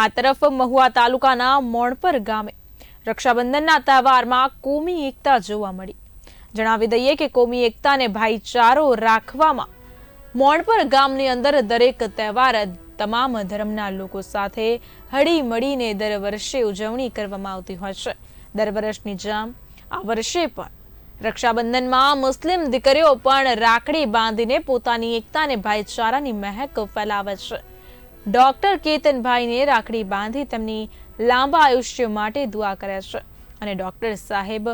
આ તરફ મહુવા તાલુકાના મોણપર ગામે રક્ષાબંધનના તહેવારમાં કોમી એકતા જોવા મળી. જણાવી દઈએ કે કોમી એકતાને ભાઈચારો રાખવામાં મોણપર ગામની અંદર દરેક તહેવાર તમામ ધર્મના લોકો સાથે હળી મળીને દર વર્ષે ઉજવણી કરવામાં આવતી હોય છે. દર વર્ષની જેમ આ વર્ષે પણ રક્ષાબંધનમાં મુસ્લિમ દીકરીઓ પણ રાખડી બાંધીને પોતાની એકતા અને ભાઈચારાની મહેક ફેલાવે છે. ડોક્ટર કેતનભાઈને રાખડી બાંધી તેમની લાંબા આયુષ્ય માટે દુઆ કરે છે. અને ડોક્ટર સાહેબ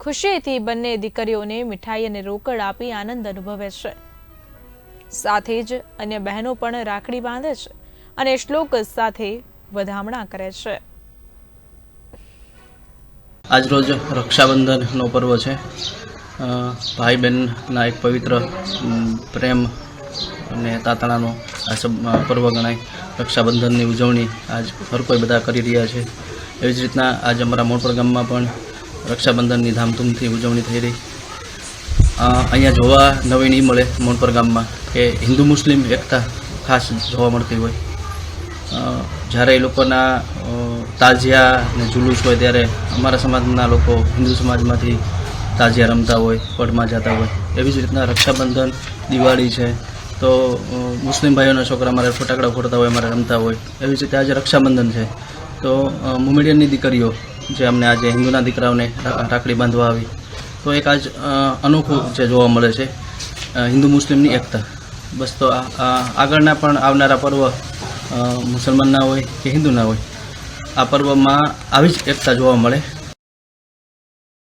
ખુશીથી બંને દીકરીઓને મીઠાઈ અને રોકડ આપી આનંદ અનુભવે છે. સાથે જ અન્ય બહેનો પણ રાખડી બાંધે છે અને શ્લોક સાથે વધામણા કરે છે. આજરોજ રક્ષાબંધનનો પર્વ છે. ભાઈ બહેનના એક પવિત્ર પ્રેમ અને તાતણાનો આ પર્વ ગણાય. રક્ષાબંધનની ઉજવણી આજ હર કોઈ બધા કરી રહ્યા છે. એવી જ રીતના આજ અમારા મોટપર ગામમાં પણ રક્ષાબંધનની ધામધૂમથી ઉજવણી થઈ રહી. અહીંયા જોવા નવી નહીં મળે મોનપર ગામમાં કે હિન્દુ મુસ્લિમ એકતા ખાસ જોવા મળતી હોય. જ્યારે એ લોકોના તાજિયા ને જુલુસ હોય ત્યારે અમારા સમાજના લોકો હિન્દુ સમાજમાંથી તાજિયા રમતા હોય પટમાં જતા હોય. એવી જ રીતના રક્ષાબંધન, દિવાળી છે. તો મુસ્લિમ ભાઈઓના છોકરા મારે ફટાકડા ફોડતા હોય અમારે રમતા હોય, એવી રીતે આજે રક્ષાબંધન છે. તો મુમેડિયનની દીકરીઓ, જે અમને આજે હિન્દુના દીકરાઓને રાખડી બાંધવા આવી. તો એક આજ અનોખું જે જોવા મળે છે હિન્દુ મુસ્લિમની એકતા. બસ તો આગળના પણ આવનારા પર્વ મુસલમાનના હોય કે હિન્દુના હોય, આ પર્વમાં આવી જ એકતા જોવા મળે.